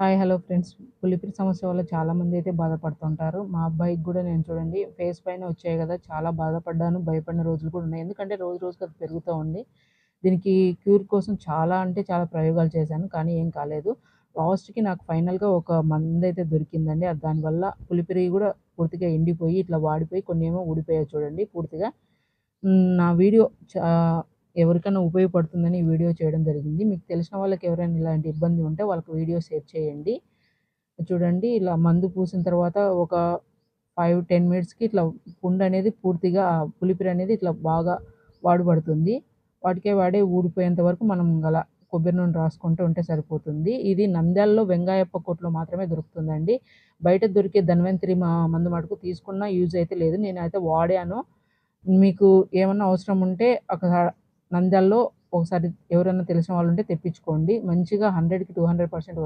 Hi hello friends. పులిపిరి సమస్య వల్ల చాలామంది అయితే బాధపడుతుంటారు. మా అబ్బాయికి కూడా నేను చూడండి ఫేస్ పైన వచ్చాయి కదా చాలా బాధపడ్డాను భయపడిన రోజులు కూడా ఉన్నాయి. ఎందుకంటే రోజు రోజుకి అది పెరుగుతూ ఉంది. దీనికి క్యూర్ కోసం చాలా అంటే చాలా ప్రయోగాలు చేశాను కానీ ఏం కాలేదు. లాస్ట్కి నాకు ఫైనల్గా ఒక మందు అయితే దొరికిందండి. అది దానివల్ల పులిపిరి కూడా పూర్తిగా ఎండిపోయి ఇట్లా వాడిపోయి కొన్ని ఏమో ఊడిపోయాయి చూడండి పూర్తిగా. నా వీడియో చా ఎవరికైనా ఉపయోగపడుతుందని వీడియో చేయడం జరిగింది. మీకు తెలిసిన వాళ్ళకి ఎవరైనా ఇలాంటి ఇబ్బంది ఉంటే వాళ్ళకి వీడియో షేర్ చేయండి. చూడండి ఇలా మందు పూసిన తర్వాత ఒక ఫైవ్ టెన్ మినిట్స్కి ఇట్లా పుండు అనేది పూర్తిగా పులిపిరి అనేది ఇట్లా బాగా వాడుబడుతుంది వాటికే వాడే ఊడిపోయేంత వరకు మనం అలా కొబ్బరి నూనె రాసుకుంటూ ఉంటే సరిపోతుంది. ఇది నంద్యాలలో వెంగాయప్ప కొట్లో మాత్రమే దొరుకుతుందండి. బయట దొరికే ధన్వంతరి మందు మటుకు తీసుకున్న యూజ్ అయితే లేదు. నేనైతే వాడాను. మీకు ఏమన్నా అవసరం ఉంటే ఒక నంద్యాలలో ఒకసారి ఎవరైనా తెలిసిన వాళ్ళు ఉంటే తెప్పించుకోండి. మంచిగా హండ్రెడ్కి టూ హండ్రెడ్ పర్సెంట్